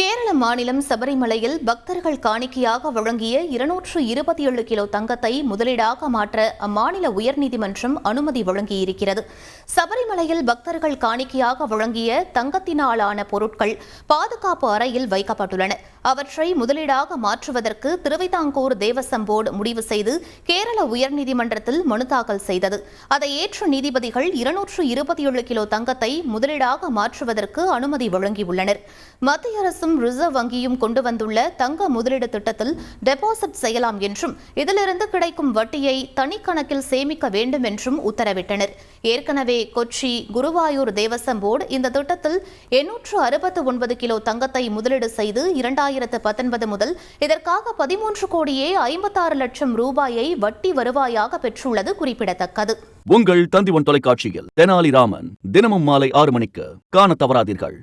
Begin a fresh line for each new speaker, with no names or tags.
கேரள மாநிலம் சபரிமலையில் பக்தர்கள் காணிக்கையாக வழங்கிய இருநூற்று இருபத்தி ஏழு கிலோ தங்கத்தை முதலீடாக மாற்ற அம்மாநில உயர்நீதிமன்றம் அனுமதி வழங்கியிருக்கிறது. சபரிமலையில் பக்தர்கள் காணிக்கையாக வழங்கிய தங்கத்தினாலான பொருட்கள் பாதுகாப்பு அறையில் வைக்கப்பட்டுள்ளன. அவற்றை முதலீடாக மாற்றுவதற்கு திருவிதாங்கூர் தேவசம் போர்டு முடிவு செய்து கேரள உயர்நீதிமன்றத்தில் மனு தாக்கல் செய்தது. அதை ஏற்ற நீதிபதிகள் இருநூற்று இருபத்தி ஏழு கிலோ தங்கத்தை முதலீடாக மாற்றுவதற்கு அனுமதி வழங்கியுள்ளனர். மத்திய அரசும் ரிசர்வ் வங்கியும் கொண்டு வந்துள்ள தங்க முதலீடு திட்டத்தில் டெபாசிட் செய்யலாம் என்றும் இதிலிருந்து கிடைக்கும் வட்டியை தனிக்கணக்கில் சேமிக்க வேண்டும் என்றும் உத்தரவிட்டனர். ஏற்கனவே கொச்சி குருவாயூர் தேவசம் போர்டு இந்த திட்டத்தில் எண்ணூற்று அறுபத்து ஒன்பது கிலோ தங்கத்தை முதலீடு செய்து இரண்டாயிரத்து பத்தொன்பது முதல் இதற்காக பதிமூன்று கோடியே ஐம்பத்தாறு லட்சம் ரூபாயை வட்டி வருவாயாக பெற்றுள்ளது குறிப்பிடத்தக்கது.
உங்கள் தந்திவன் தொலைக்காட்சியில் தெனாலிராமன் தினமும் மாலை ஆறு மணிக்கு காண தவறாதீர்கள்.